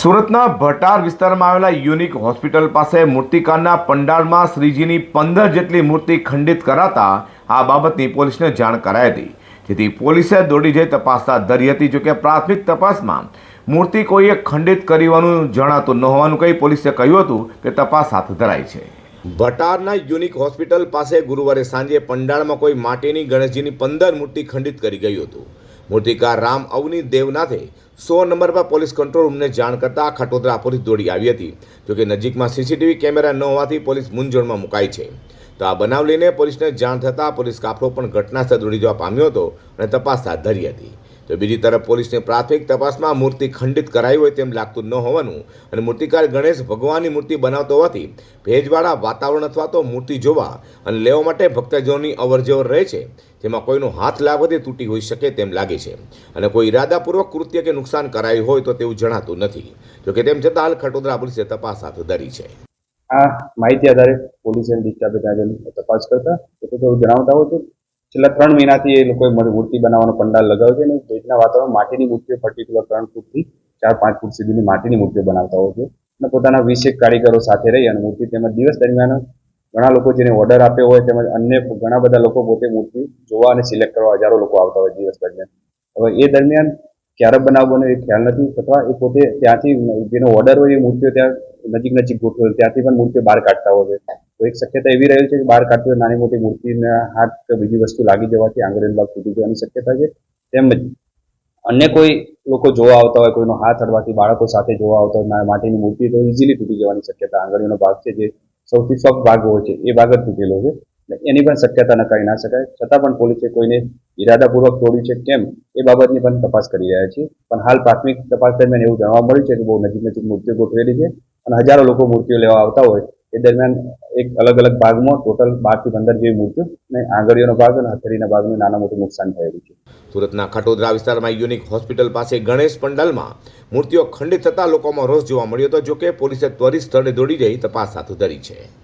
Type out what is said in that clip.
સુરતના ભટાર વિસ્તારમાં આવેલા યુનિક હોસ્પિટલ પાસે મૂર્તિકારના પંડાળમાં શ્રીજીની પંદર જેટલી મૂર્તિ ખંડિત કરાતા આ બાબતની પોલીસને જાણ કરાઈ હતી. જેથી પોલીસે દોડી જઈ તપાસ હાથ ધરી હતી જોકે પ્રાથમિક તપાસમાં મૂર્તિ કોઈએ ખંડિત કરવાનું જણાતું ન હોવાનું કહી પોલીસે કહ્યું હતું કે તપાસ હાથ ધરાઈ છે. ભટારના યુનિક હોસ્પિટલ પાસે ગુરુવારે સાંજે પંડાળમાં કોઈ માટીની ગણેશજીની પંદર મૂર્તિ ખંડિત કરી ગયું હતું. મૂર્તિકાર રામ અવની દેવનાથે સો નંબર પર પોલીસ કંટ્રોલ રૂમને જાણ કરતા ખટોદરા પોલીસ દોડી આવી હતી. જોકે નજીકમાં સીસીટીવી કેમેરા ન હોવાથી પોલીસ મૂંઝવણમાં મુકાઈ છે. તો આ બનાવ લઈને પોલીસને જાણ થતાં પોલીસ કાફલો પણ ઘટના સ્થળ દોડી જવા પામ્યો હતો અને તપાસ હાથ ધરી હતી. તો બીજી તરફ પોલીસની પ્રાથમિક તપાસમાં મૂર્તિ ખંડિત કરાઈ હોય તેમ લાગતું ન હોવાનું અને મૂર્તિકાર ગણેશ ભગવાનની મૂર્તિ બનાવતો હોવાથી ભેજવાળા વાતાવરણ અથવા તો મૂર્તિ જોવા અને લેવા માટે ભક્તજનોની અવરજવર રહે છે. જેમાં કોઈનો હાથ લાગવાથી તૂટી હોઈ શકે તેમ લાગે છે. અને કોઈ ઇરાદાપૂર્વક કૃત્ય કે નુકસાન કરાયું હોય તો તેવું જણાતું નથી. જોકે તેમ છતાં હાલ ખટોદરા પોલીસે તપાસ હાથ ધરી છે. આ માહિતી આધારે પોલીસે ત્યાં તપાસ કરતા તો જણાવતા હોય છે છેલ્લા ત્રણ મહિનાથી એ લોકોએ મારી મૂર્તિ બનાવવાનો પંડાલ લગાવ્યો છે અને ભેજના વાતાવરણ માટીની મૂર્તિઓ પર્ટિક્યુલર ત્રણ ફૂટથી ચાર, પાંચ ફૂટ સુધીની માટીની મૂર્તિઓ બનાવતા હોય છે અને પોતાના વિશેક કારીગરો સાથે રહી અને મૂર્તિ તેમજ દિવસ દરમિયાન ઘણા લોકો જેને ઓર્ડર આપ્યો હોય તેમજ અન્ય ઘણા બધા લોકો પોતે મૂર્તિ જોવા અને સિલેક્ટ કરવા હજારો લોકો આવતા હોય દિવસ દરમિયાન. હવે એ દરમિયાન ક્યારે બનાવવાનો એ ખ્યાલ નથી અથવા એ પોતે ત્યાંથી જેનો ઓર્ડર હોય એ મૂર્તિઓ ત્યાં નજીક નજીક ગોઠવેલ, ત્યાંથી પણ મૂર્તિઓ બહાર કાઢતા હોય છે. તો એક શક્યતા એવી રહેલ છે કે બહાર કાઢતી નાની મોટી મૂર્તિને હાથ કે બીજી વસ્તુ લાગી જવાથી આંગળીનો ભાગ તૂટી જવાની શક્યતા છે. તેમજ અન્ય કોઈ લોકો જોવા આવતા હોય, કોઈનો હાથ અડવાથી બાળકો સાથે જોવા આવતા હોય માટીની મૂર્તિ તો ઇઝીલી તૂટી જવાની શક્યતા, આંગળીનો ભાગ છે જે સૌથી સોફ્ટ ભાગ હોય છે, એ ભાગ જ તૂટેલો છે. એની પણ શક્યતા નકારી ના શકાય. છતાં પણ પોલીસે કોઈને ઇરાદાપૂર્વક તોડ્યું છે કેમ, એ બાબતની પણ તપાસ કરી રહ્યા છે પણ હાલ પ્રાથમિક તપાસ દરમિયાન એવું જાણવા મળ્યું છે કે બહુ નજીક નજીક મૂર્તિઓ ગોઠવેલી છે અને હજારો લોકો મૂર્તિઓ લેવા આવતા હોય, એ દરમિયાન એક અલગ અલગ ભાગમાં ટોટલ બારથી પંદર જેવી મૂર્તિઓ અને આંગળીઓનો ભાગ અને હથેળીના ભાગનું નાના મોટું નુકસાન થયેલું છે. સુરતના ખટોદરા વિસ્તારમાં યુનિક હોસ્પિટલ પાસે ગણેશ પંડાલમાં મૂર્તિઓ ખંડિત થતા લોકોમાં રોષ જોવા મળ્યો હતો, જોકે પોલીસે ત્વરિત સ્થળે દોડી જઈ તપાસ હાથ ધરી છે.